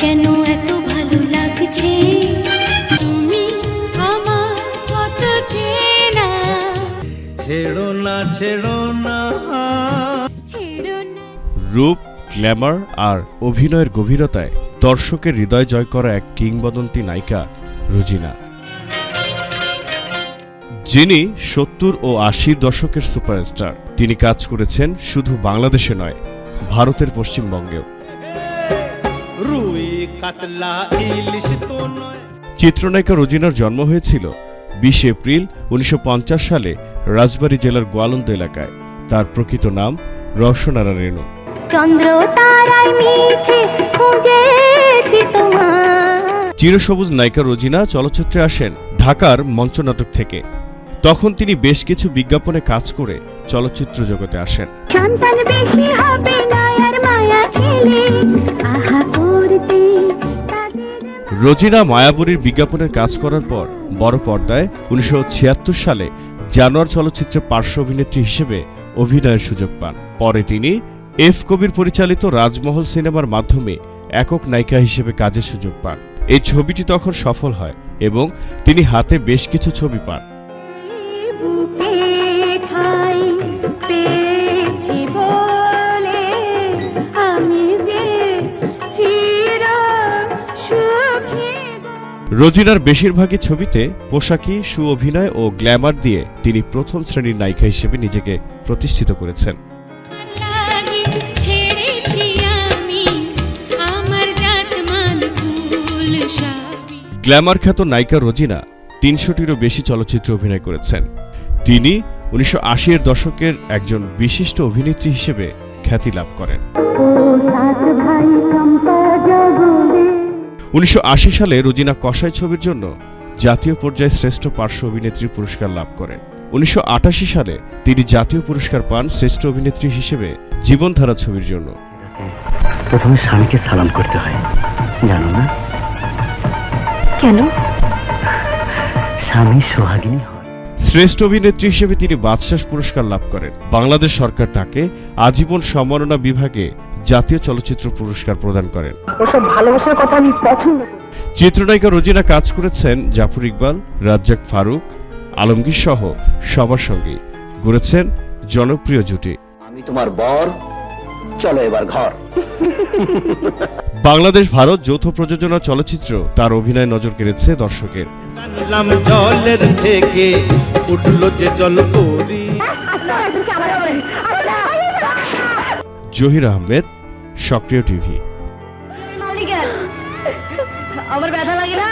কেন এত ভালো লাগছে? তুমি আমার কত চেনা। ছেড়ো না ছেড়ো না। ছেড়ো না। রূপ গ্ল্যামার আর অভিনয়ের গভীরতায় দর্শকের হৃদয় জয় করা এক কিংবদন্তি নায়িকা রুজিনা। যিনি সত্তর ও আশির দশকের সুপারস্টার তিনি কাজ করেছেন শুধু বাংলাদেশে নয় ভারতের পশ্চিমবঙ্গেও। রুই কাতলা ইলিশ তো নয়। চিত্রনায়িকা রোজিনার জন্ম হয়েছিল বিশ এপ্রিল উনিশশো পঞ্চাশ সালে রাজবাড়ী জেলার গোয়ালন্দ এলাকায়। তার প্রকৃত নাম রওশনারা রেণু চিরসবুজ নায়িকা রোজিনা চলচ্চিত্রে আসেন ঢাকার মঞ্চনাটক থেকে। তখন তিনি বেশ কিছু বিজ্ঞাপনে কাজ করে চলচ্চিত্র জগতে আসেন। সন্তান বেশি হবে না আর মায়া খেলে। রোজিনা মায়াপুরীর বিজ্ঞাপনের কাজ করার পর বড় পর্দায় উনিশশো ছিয়াত্তর সালে জানোয়ার চলচ্চিত্রে পার্শ্ব অভিনেত্রী হিসেবে অভিনয়ের সুযোগ পান। পরে তিনি এফ কবির পরিচালিত রাজমহল সিনেমার মাধ্যমে একক নায়িকা হিসেবে কাজের সুযোগ পান। এই ছবিটি তখন সফল হয় এবং তিনি হাতে বেশ কিছু ছবি পান। রোজিনার বেশিরভাগই ছবিতে পোশাকি সু অভিনয় ও গ্ল্যামার দিয়ে তিনি প্রথম শ্রেণির নায়িকা হিসেবে নিজেকে প্রতিষ্ঠিত করেছেন। গ্ল্যামার খ্যাত নায়িকা রোজিনা তিনশোটিরও বেশি চলচ্চিত্রে অভিনয় করেছেন। তিনি উনিশশো এর দশকের একজন বিশিষ্ট অভিনেত্রী হিসেবে খ্যাতি লাভ করেন। উনিশশো সালে রোজিনা কসাই ছবির জন্য জাতীয় পর্যায়ে শ্রেষ্ঠ পার্শ্ব অভিনেত্রীর পুরস্কার লাভ করেন। উনিশশো সালে তিনি জাতীয় পুরস্কার পান শ্রেষ্ঠ অভিনেত্রী হিসেবে জীবনধারা ছবির জন্য। প্রথমে স্বামীকে সালাম করতে হয় জানো না? কেন? স্বামী সোহাগিনী শ্রেষ্ঠ অভিনেত্রী হিসেবে তিনি বাদশাস পুরস্কার লাভ করেন। বাংলাদেশ সরকার তাকে আজীবন সম্মাননা বিভাগে জাতীয় চলচ্চিত্র পুরস্কার প্রদান করেন। ওসব ভালোবাসার কথা আমি পছন্দ চিত্রনায়িকা রোজিনা কাজ করেছেন জাফর ইকবাল রাজ্জাক ফারুক আলমগীর সহ সবার সঙ্গে গড়েছেন জনপ্রিয় জুটি। আমি তোমার বর চলো এবার ঘর। বাংলাদেশ ভারত যৌথ প্রযোজনা চলচ্চিত্র তার অভিনয় নজর কেড়েছে দর্শকের। জলের থেকে উঠল যে জল জহির আহমেদ সক্রিয় টিভি। আমার ব্যথা লাগে না